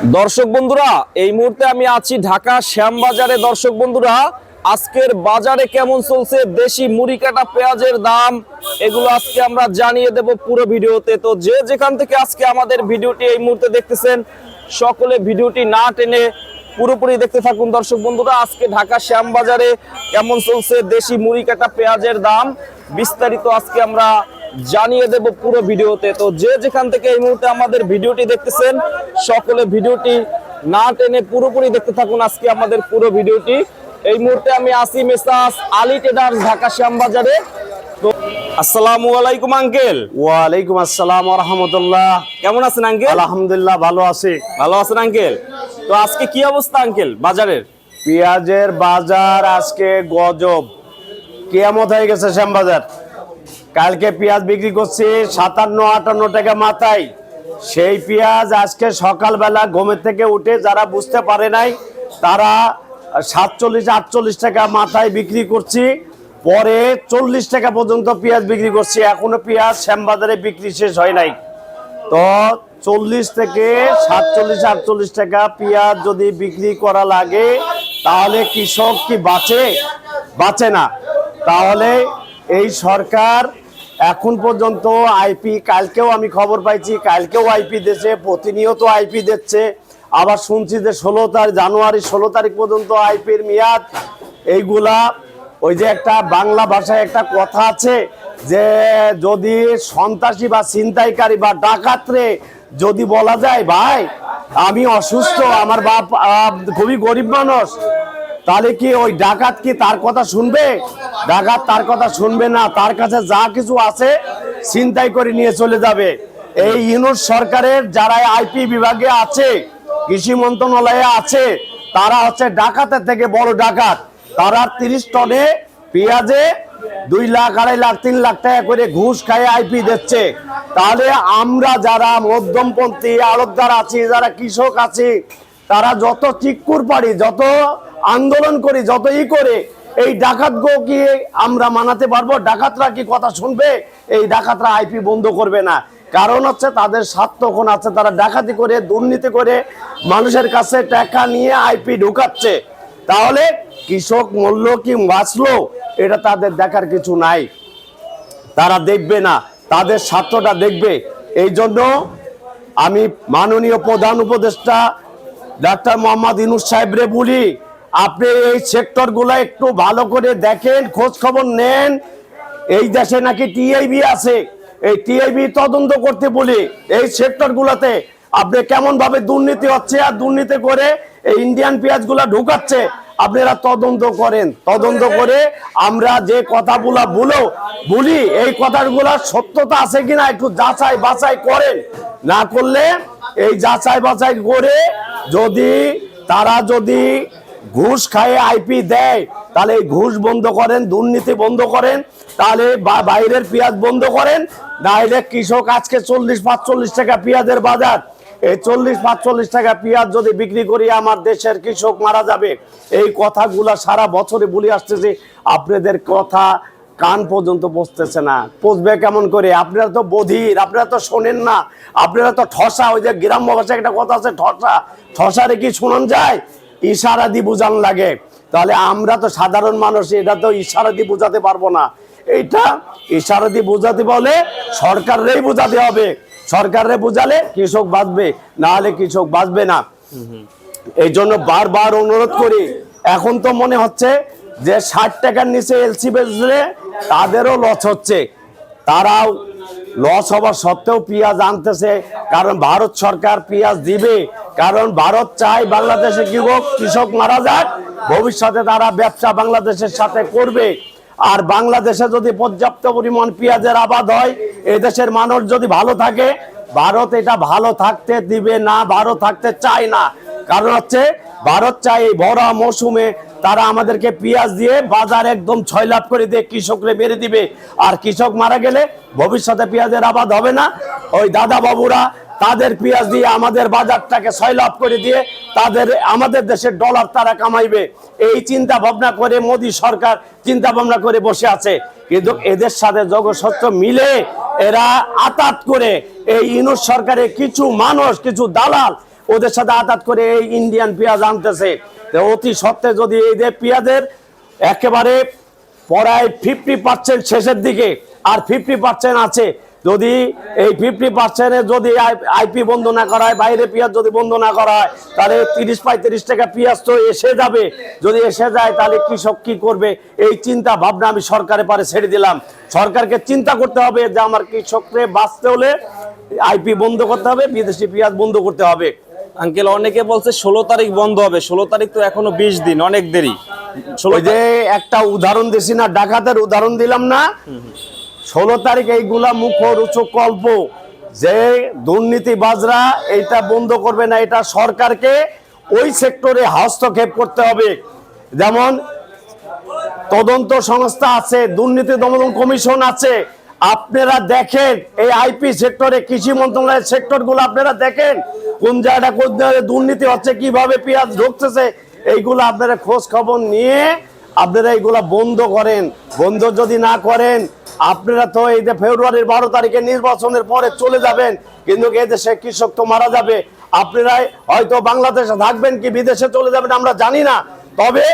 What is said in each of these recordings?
দর্শক বন্ধুরা, এই মুহূর্তে আমি আছি ঢাকা শ্যামবাজারে। দর্শক বন্ধুরা, আজকের বাজারে কেমন চলছে? দেশি মুড়ি কাটা পেঁয়াজের দাম, এগুলো আজকে আমরা জানিয়ে দেব পুরো ভিডিওতে। তো যে যেখান থেকে আজকে আমাদের ভিডিওটি এই মুহূর্তে দেখতেছেন, সকলে ভিডিওটি না টেনে পুরোপুরি দেখতে থাকুন। দর্শক বন্ধুরা, আজকে ঢাকা শ্যামবাজারে কেমন চলছে? দেশি মুড়ি কাটা পেঁয়াজের দাম, বিস্তারিত আজকে আমরা জানিয়ে দেব পুরো ভিডিওতে। তো যে যেখান থেকে এই মুহূর্তে আমাদের ভিডিওটি দেখতেছেন সকলে ভিডিওটি না টেনে পুরোপুরি দেখতে থাকুন আজকে আমাদের পুরো ভিডিওটি। এই মুহূর্তে আমি আসি মেসাস আলী টেডার ঢাকা শ্যামবাজারে। তো আসসালামু আলাইকুম আঙ্কেল। ওয়ালাইকুম আসসালাম রহমতুল্লাহ। কেমন আছেন আঙ্কেল? আলহামদুলিল্লাহ ভালো আছি। ভালো আছেন আঙ্কেল? তো আজকে কি অবস্থা আঙ্কেল বাজারের? পেঁয়াজের বাজার আজকে গজব। কেয়ামত হয়ে গেছে শ্যামবাজার। কালকে পেঁয়াজ বিক্রি করছি সাতান্ন, আটান্ন টাকা মাথায়। সেই পেঁয়াজ আজকে সকালবেলা ঘুমের থেকে উঠে যারা বুঝতে পারে নাই, তারা সাতচল্লিশ, আটচল্লিশ টাকা মাথায় বিক্রি করছি। পরে চল্লিশ টাকা পর্যন্ত পেঁয়াজ বিক্রি করছি। এখনও পেঁয়াজ শ্যামবাজারে বিক্রি শেষ হয় নাই। তো চল্লিশ থেকে সাতচল্লিশ, আটচল্লিশ টাকা পেঁয়াজ যদি বিক্রি করা লাগে, তাহলে কৃষক কি বাঁচে? বাঁচে না। তাহলে এই সরকার এখন পর্যন্ত আইপি, কালকেও আমি খবর পাইছি, কালকেও আইপি দিচ্ছে প্রতিনিয়ত আইপি দিচ্ছে। আবার শুনছি যে ষোলো তারিখ জানুয়ারি ষোলো তারিখ পর্যন্ত আইপির মেয়াদ। এইগুলা, ওই যে একটা বাংলা ভাষায় একটা কথা আছে যে, যদি সন্ত্রাসী বা ছিনতাইকারী বা ডাকাতরে যদি বলা যায়, ভাই, আমি অসুস্থ, আমার বাপ খুবই গরিব মানুষ তাহলে কি ওই ডাকাত কি তার কথা শুনবে? ডাকাত তার কথা শুনবে না, তার কাছে যা কিছু আছে ছিনতাই করে নিয়ে চলে যাবে। এই ইউনুস সরকারের যারা আইপি বিভাগে আছে, কৃষি মন্ত্রণালয়ে আছে, তারা হচ্ছে ডাকাতের থেকে বড় ডাকাত। তারা তিরিশ টনে পেঁয়াজে দুই লাখ, আড়াই লাখ, তিন লাখ টাকা করে ঘুষ খায় আইপি দিচ্ছে। তাহলে আমরা যারা মধ্যমপন্থী আড়তদার আছি, যারা কৃষক আছি, তারা যত চিক্কুর পারি, যত আন্দোলন করি যতই করে, এই ডাকাত কি আমরা মানাতে পারব? ডাকাতরা কি কথা শুনবে? এই ডাকাতরা আইপি বন্ধ করবে না। কারণ হচ্ছে তাদের স্বার্থ কোন আছে, তারা ডাকাতি করে, দুর্নীতি করে মানুষের কাছে টাকা নিয়ে আইপি ঢুকাচ্ছে। তাহলে কৃষক মূল্য কি বাঁচলো? এটা তাদের দেখার কিছু নাই। তারা দেখবে না, তাদের স্বার্থটা দেখবে। এই জন্য আমি মাননীয় প্রধান উপদেষ্টা ডাক্তার মোহাম্মদ ইনুস সাহেবরে বলি আপনি এই সেক্টরগুলো একটু ভালো করে দেখেন খোঁজ খবর নেন। এই দেশে নাকি টিআইবি আছে। এই টিআইবি তদন্ত করতে বলি, এই সেক্টরগুলোতে আপনি কেমন ভাবে দুর্নীতি হচ্ছে আর দুর্নীতি করে এই ইন্ডিয়ান পেঁয়াজগুলা ঢুকাচ্ছে, আপনারা তদন্ত করেন। তদন্ত করে আমরা যে কথাগুলা বলো, বলি, এই কথাগুলা সত্যতা আছে কিনা একটু যাচাই বাছাই করেন। না করলে এই যাচাই বাছাই করে যদি, তারা যদি ঘুষ খায় আইপি দেয়। তাহলে ঘুষ বন্ধ করেন, দুর্নীতি বন্ধ করেন, তাহলে বাইরের পেঁয়াজ বন্ধ করেন নাহলে কৃষক আজকে চল্লিশ, পাঁচচল্লিশ টাকা পেঁয়াজের বাজার। এই চল্লিশ, পাঁচচল্লিশ টাকা পেঁয়াজ যদি বিক্রি করি, আমার দেশের কৃষক মারা যাবে। এই কথাগুলা সারা বছরে বলে আসতেছে, আপনাদের কথা কান পর্যন্ত পৌঁছতেছে না। পৌঁছবে কেমন করে? আপনারা তো বধির, আপনারা তো শোনেন না। আপনারা তো ঠসা, ওই যে গ্রাম্য ভাষায় একটা কথা আছে, ঠসা। ঠসারে কি শোনান যায়? ইশারা দি বুঝান লাগে। তাহলে আমরা তো সাধারণ মানুষ, এটা তো ইশারা দিয়ে বোঝাতে পারব না। এটা ইশারা দিয়ে বোঝাতে বলে সরকারেরই বোঝাতে হবে। সরকারে বোঝালে কৃষক বাঁচবে না হলে কৃষক বাঁচবে না। এই জন্য বারবার অনুরোধ করি, এখন তো মনে হচ্ছে যে ষাট টাকার নিচে এলসি বেচলে তাদেরও লস হচ্ছে। তারাও লস হবার সত্ত্বেও পেঁয়াজ আনতেছে, কারণ ভারত সরকার পেঁয়াজ দিবে, কারণ ভারত চায় বাংলাদেশে কি হোক, কৃষক মারা যাক, ভবিষ্যতে তারা ব্যবসা বাংলাদেশের সাথে করবে। আর বাংলাদেশে যদি পর্যাপ্ত পরিমাণ পেঁয়াজের আবাদ হয়, এদেশের মানুষ যদি ভালো থাকে, ভারত এটা ভালো থাকতে দিবে না, ভালো থাকতে চায় না। কারণ হচ্ছে, ভারত চায় এই ভরা মৌসুমে তারা আমাদেরকে পেঁয়াজ দিয়ে বাজার একদম ছয় লাভ করে দিয়ে কৃষকরে মেরে দিবে। আর কৃষক মারা গেলে ভবিষ্যতে পেঁয়াজের আবাদ হবে না। ওই দাদা বাবুরা তাদের পেঁয়াজ দিয়ে আমাদের বাজারটাকে ছয় লাভ করে দিয়ে তাদের, আমাদের দেশের ডলার তারা কামাইবে। এই চিন্তা ভাবনা করে মোদী সরকার চিন্তা ভাবনা করে বসে আছে। কিন্তু এদের সাথে জগৎসত্য মিলে এরা আতাত করে এই ইনুস সরকারের কিছু মানুষ, কিছু দালাল ওদের সাথে আঘাত করে এই ইন্ডিয়ান পেঁয়াজ আনতেছে। অতি সত্ত্বে যদি এই যে পেঁয়াজের একেবারে প্রায় ফিফটি পার্সেন্ট শেষের দিকে, আর ফিফটি পার্সেন্ট আছে, যদি এই ফিফটি পার্সেন্টে যদি আইপি বন্ধ না করা হয় বাইরে পেঁয়াজ যদি বন্ধ না করা হয় তাহলে তিরিশ পঁয়ত্রিশ টাকা পেঁয়াজ তো এসে যাবে। যদি এসে যায়, তাহলে কৃষক কি করবে? এই চিন্তা ভাবনা আমি সরকারের পারে ছেড়ে দিলাম। সরকারকে চিন্তা করতে হবে যে আমার কৃষককে বাঁচতে হলে আইপি বন্ধ করতে হবে, বিদেশি পেঁয়াজ বন্ধ করতে হবে। আঙ্কেল, অনেকে বলছে ষোলো তারিখ বন্ধ হবে। ষোলো তারিখ তো এখনও বিশ দিন, অনেক দেরি। যে একটা উদাহরণ দিছি না, ডাকাতের উদাহরণ দিলাম না। ষোলো তারিখ এইগুলা মুখ রুচক কল্প যে দুর্নীতিবাজরা এইটা বন্ধ করবে না, এটা সরকারকে ওই সেক্টরে হস্তক্ষেপ করতে হবে। যেমন তদন্ত সংস্থা আছে, দুর্নীতি দমন কমিশন আছে আপনারা দেখেন এই আইপি সেক্টরে কৃষি মন্ত্রণালয়ের সেক্টরগুলো আপনারা দেখেন। কোন জায়গাটা কোন জায়গায় দুর্নীতি হচ্ছে, কীভাবে পেঁয়াজ ঢুকতেছে, এইগুলো আপনারা খোঁজ খবর নিয়ে আপনারা এইগুলা বন্ধ করেন। বন্ধ যদি না করেন, আপনারা তো এই যে ফেব্রুয়ারির বারো তারিখে নির্বাচনের পরে চলে যাবেন, কিন্তু এই দেশে কৃষক তো মারা যাবে। আপনারা হয়তো বাংলাদেশে থাকবেন কি বিদেশে চলে যাবেন আমরা জানি না। তবে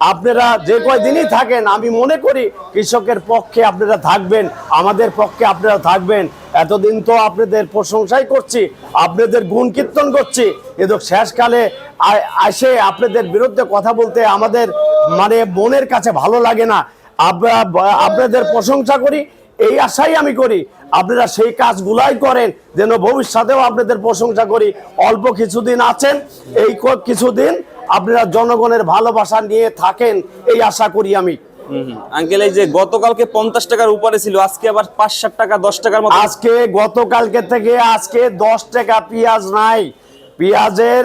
আপনারা যে কয়দিনই থাকেন, আমি মনে করি কৃষকের পক্ষে আপনারা থাকবেন, আমাদের পক্ষে আপনারা থাকবেন। এতদিন তো আপনাদের প্রশংসাই করছি, আপনাদের গুণ কীর্তন করছি। কিন্তু শেষকালে আসে আপনাদের বিরুদ্ধে কথা বলতে আমাদের মানে মনের কাছে ভালো লাগে না। আপনাদের প্রশংসা করি, এই আশাই আমি করি। আপনারা সেই কাজগুলাই করেন, যেন ভবিষ্যতেও আপনাদের প্রশংসা করি। অল্প কিছুদিন আছেন, এই কিছুদিন আপনারা জনগণের ভালোবাসা নিয়ে থাকেন এই আশা করি আমি। আঙ্কেল এই যে গতকালকে পঞ্চাশ টাকার উপরে ছিল আজকে আবার পাঁচ ষাট টাকা দশ টাকার মতো। আজকে গতকালকে থেকে আজকে দশ টাকা পেঁয়াজ নাই। পেঁয়াজের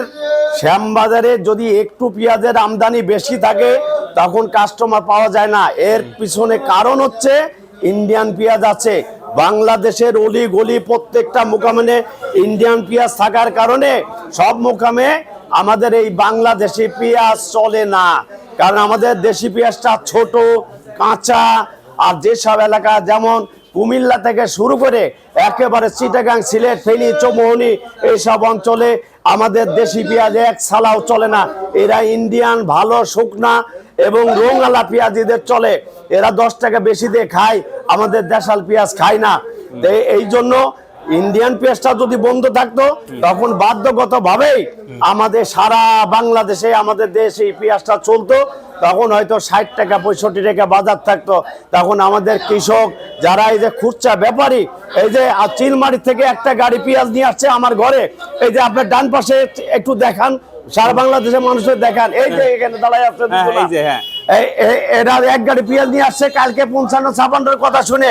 শ্যামবাজারে যদি একটু পেঁয়াজের আমদানি বেশি থাকে তখন কাস্টমার পাওয়া যায় না। এর পিছনে কারণ হচ্ছে ইন্ডিয়ান পেঁয়াজ আছে। বাংলাদেশের অলি গলি প্রত্যেকটা মোকামে ইন্ডিয়ান পেঁয়াজ থাকার কারণে সব মোকামে আমাদের এই বাংলাদেশি পেঁয়াজ চলে না। কারণ আমাদের দেশি পেঁয়াজটা ছোট, কাঁচা, আর যেসব এলাকা যেমন কুমিল্লা থেকে শুরু করে একেবারে চিটাগাং, সিলেট, ফেনী, চৌমোহনি এইসব অঞ্চলে আমাদের দেশি পেঁয়াজ এক সালাও চলে না। এরা ইন্ডিয়ান, ভালো, শুকনা এবং রোঙালা পেঁয়াজ এদের চলে। এরা দশ টাকা বেশি দিয়ে খায়, আমাদের দেশাল পেঁয়াজ খায় না। এই জন্য ইন্ডিয়ান পেঁয়াজটা যদি বন্ধ থাকতো তখন বাধ্যগত ভাবেই আমাদের সারা বাংলাদেশে আমাদের দেশে এই পেঁয়াজটা চলতো। তখন হয়তো ষাট টাকা পঁয়ষট্টি টাকা বাজার থাকতো। তখন আমাদের কৃষক যারা এই যে খুচরা ব্যাপারী এই যে চিলমারি থেকে একটা গাড়ি পেঁয়াজ নিয়ে আসছে আমার ঘরে এই যে আপনার ডান পাশে একটু দেখান সারা বাংলাদেশের মানুষের দেখান। এই যে এখানে দাঁড়ায় আছে হ্যাঁ, হ্যাঁ। এরা এক গাড়ি পেঁয়াজ নিয়ে আসছে কালকে পঞ্চান্ন ছাপান্নর কথা শুনে।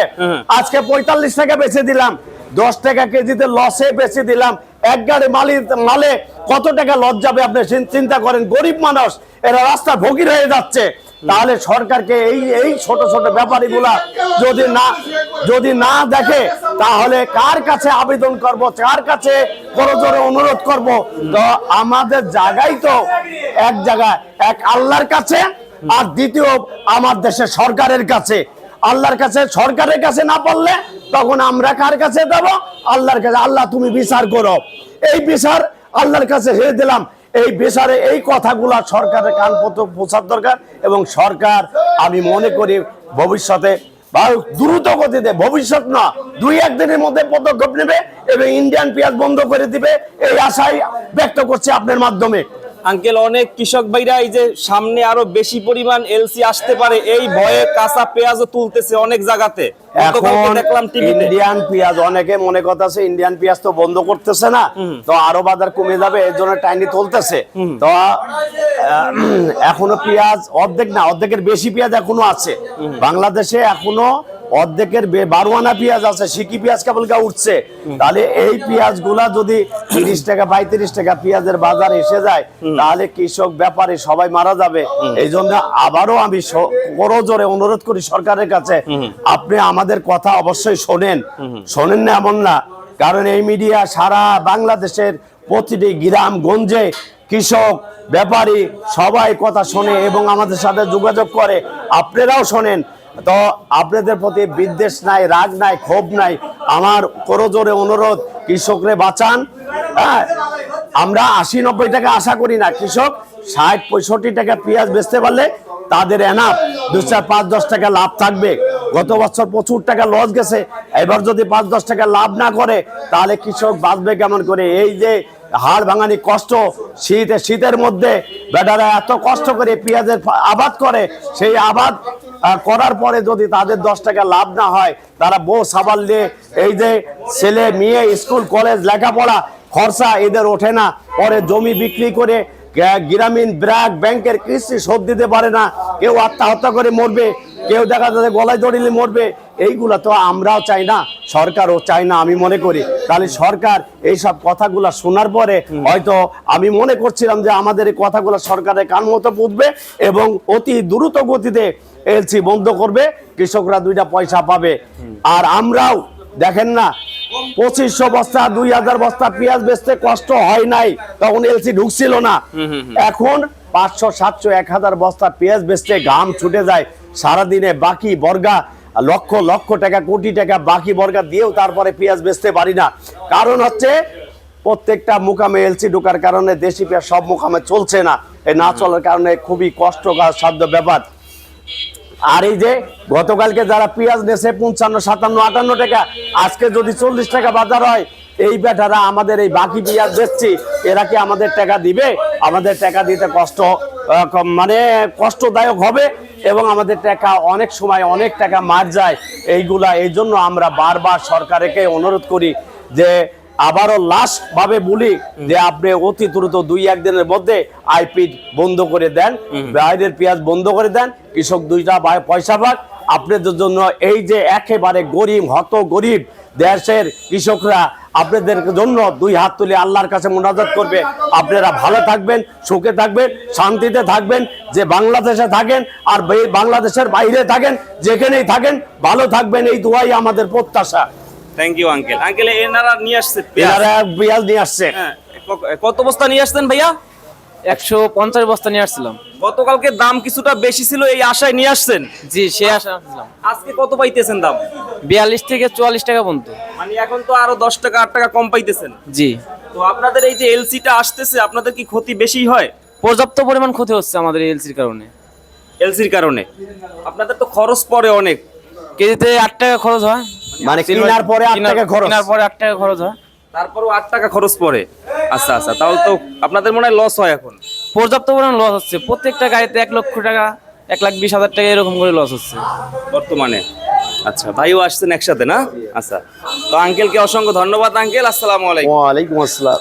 আজকে পঁয়তাল্লিশ টাকা বেচে দিলাম। দশ টাকা কেজিতে লসে বেচে দিলাম। এক গাড়ি মালি মালে কত টাকা লস যাবে আপনি চিন্তা করেন? গরিব মানুষ, এরা রাস্তা ভোগীর হয়ে যাচ্ছে। তাহলে সরকারকে এই এই ছোট ছোট ব্যাপারীগুলা যদি না যদি না দেখে, তাহলে কার কাছে আবেদন করব, কার কাছে করজোরে অনুরোধ করব? তো আমাদের জায়গায় তো এক জায়গায়, এক আল্লাহর কাছে আর দ্বিতীয় আমার দেশের সরকারের কাছে। আল্লাহর কাছে, সরকারের কাছে না পারলে তখন আমরা কার কাছে দেব? আল্লাহর কাছে। আল্লাহ, তুমি বিচার করো। এই বিচার আল্লাহর কাছে হেরে দিলাম। এই বিচারে এই কথাগুলা সরকারের কান পৌঁছার দরকার এবং সরকার, আমি মনে করি ভবিষ্যতে দ্রুত গতিতে, ভবিষ্যৎ না, দুই একদিনের মধ্যে পদক্ষেপ নেবে এবং ইন্ডিয়ান পেঁয়াজ বন্ধ করে দিবে। এই আশাই ব্যক্ত করছে আপনার মাধ্যমে। আঙ্কেল অনেক কৃষক ভাইরা এই যে সামনে আরও বেশি পরিমাণ এলসি আসতে পারে এই ভয়ে কাঁচা পেঁয়াজও তুলতেছে অনেক জায়গাতে। এখন দেখলাম ইন্ডিয়ান পেঁয়াজ অনেকে মনে ইন্ডিয়ান পেঁয়াজ তো বন্ধ করতেছে না। তো আরও বাজার কমে যাবে এই জন্য টাইনি তুলতেছে। তো এখনও পেঁয়াজ অর্ধেক না অর্ধেকের বেশি পেঁয়াজ এখনও আছে। বাংলাদেশে এখনও অর্ধেকের বারোয়ানা পেঁয়াজ আছে সিকি পেঁয়াজ কেবল গা উঠছে। তাহলে এই পেঁয়াজগুলা যদি তিরিশ টাকা পঁয়ত্রিশ টাকা পেঁয়াজের বাজার এসে যায় তাহলে কৃষক ব্যাপারী সবাই মারা যাবে। এই জন্য আবারও আমি স- করজোরে অনুরোধ করি সরকারের কাছে আপনি আমাদের কথা অবশ্যই শোনেন। শোনেন না এমন না কারণ এই মিডিয়া সারা বাংলাদেশের প্রতিটি গ্রাম গঞ্জে কৃষক ব্যাপারী সবাই কথা শোনে এবং আমাদের সাথে যোগাযোগ করে। আপনারাও শোনেন তো আপনাদের প্রতি বিদ্বেষ নাই, রাগ নাই, ক্ষোভ নাই। আমার করজোরে অনুরোধ, কৃষকরে বাঁচান। হ্যাঁ আমরা আশি নব্বই টাকা আশা করি না। কৃষক ষাট, পঁয়ষট্টি টাকা পেঁয়াজ বেচতে পারলে তাদের এনাফ। দু চার, পাঁচ, দশ টাকা লাভ থাকবে। গত বছর প্রচুর টাকা লস গেছে। এবার যদি পাঁচ, দশ টাকা লাভ না করে, তাহলে কৃষক বাঁচবে কেমন করে? এই যে হাড় ভাঙানি কষ্ট, শীতে, শীতের মধ্যে বেটারা এত কষ্ট করে পেঁয়াজের আবাদ করে, সেই আবাদ করার পরে যদি তাদের দশ টাকা লাভ না হয়, তারা বউ সাবাল দিয়ে এই যে ছেলে, মেয়ে, স্কুল, কলেজ, লেখাপড়া, খরচা এদের ওঠে না। পরে জমি বিক্রি করে গ্রামীণ ব্র্যাক ব্যাংকের কিস্তি শোধ দিতে পারে না। কেউ আত্মহত্যা করে মরবে, কেউ দেখা যাচ্ছে গলায় দড়িলে মরবে। এইগুলো তো আমরাও চাই না, সরকারও চাই না আমি মনে করি। তাহলে সরকার এইসব কথাগুলো শোনার পরে হয়তো আমি মনে করছিলাম যে আমাদের এই কথাগুলো সরকারের কান মতো বুঝবে এবং অতি দ্রুত গতিতে এলসি বন্ধ করবে কৃষকরা দুইটা পয়সা পাবে। আর আমরাও দেখেন না পঁচিশশো বস্তা দুই হাজার বস্তা পেঁয়াজ বেচতে কষ্ট হয় নাই তখন এলসি ঢুকছিল না। এখন পাঁচশো সাতশো এক হাজার বস্তা পেঁয়াজ বেচতে ঘাম ছুটে যায় সারাদিনে বাকি বর্গা লক্ষ লক্ষ টাকা কোটি টাকা বাকি বর্গা দিয়েও তারপরে পেঁয়াজ বেচতে পারি না। কারণ হচ্ছে প্রত্যেকটা মুকামে এলসি ঢোকার কারণে দেশি পেঁয়াজ সব মুকামে চলছে না। এই না চলার কারণে খুবই কষ্টকর সাধ্য ব্যাপার। আর এই যে গতকালকে যারা পেঁয়াজ নেছে, পঞ্চান্ন, সাতান্ন, আটান্ন টাকা, আজকে যদি চল্লিশ টাকা বাজার হয়, এই বেটারা আমাদের এই বাকি পেঁয়াজ বেচছি, এরা কি আমাদের টাকা দিবে? আমাদের টাকা দিতে কষ্ট মানে কষ্টদায়ক হবে এবং আমাদের টাকা অনেক সময় অনেক টাকা মার যায়। এইগুলা, এই জন্য আমরা বারবার সরকারকে অনুরোধ করি যে আবারও লাস্ট ভাবে বলি যে আপনি অতি দ্রুত দুই একদিনের মধ্যে আইপি বন্ধ করে দেন বাইরের পেঁয়াজ বন্ধ করে দেন কৃষক দুইটা পয়সা পাক আপনাদের জন্য এই যে একেবারে গরিব হত গরিব দেশের কৃষকরা আপনাদের জন্য দুই হাত তুলে আল্লাহর কাছে মোনাজাত করবে। আপনারা ভালো থাকবেন সুখে থাকবেন শান্তিতে থাকবেন যে বাংলাদেশে থাকেন আর বাংলাদেশের বাইরে থাকেন যেখানেই থাকেন ভালো থাকবেন। এই দুয়াই আমাদের প্রত্যাশা। থ্যাংক ইউ আঙ্কেল আঙ্কেল এনারা নিয়ে আসছে। এনারা পেঁয়াজ নিয়ে আসছে। হ্যাঁ, কত বস্তা নিয়ে আসছেন ভাইয়া? একশো পঞ্চাশ বস্তা নিয়ে আসছিলাম। গতকালকে দাম কিছুটা বেশি ছিল এই আশায় নিয়ে আসছেন? জি সে আসলাম আজকে কত পাইতেছেন দাম? বিয়াল্লিশ থেকে চুয়াল্লিশ টাকা পর্যন্ত। মানে এখন তো আরও দশ টাকা আট টাকা কম পাইতেছেন। জি। তো আপনাদের এই যে এলসিটা আসতেছে আপনাদের কি ক্ষতি বেশি হয়? পর্যাপ্ত পরিমাণ ক্ষতি হচ্ছে আমাদের এলসির কারণে। এলসির কারণে। আপনাদের তো খরচ পড়ে অনেক। কেজিতে আট টাকা খরচ হয়। মানে কেনার পরে 8 টাকা খরচ। কেনার পরে 8 টাকা খরচ হয়। তারপরও 8 টাকা খরচ পড়ে। আচ্ছা আচ্ছা তাহলে তো আপনাদের মনে হয় লস হয় এখন। পর্যাপ্ত পরিমাণ লস হচ্ছে। প্রত্যেকটা গাড়িতে এক লক্ষ টাকা এক লাখ বিশ হাজার টাকা এরকম করে লস হচ্ছে। বর্তমানে। আচ্ছা ভাইও আসছেন একসাথে না? আচ্ছা তো আঙ্কেলকে অসংখ্য ধন্যবাদ আঙ্কেল আসসালামু আলাইকুম। ওয়ালাইকুম আসসালাম।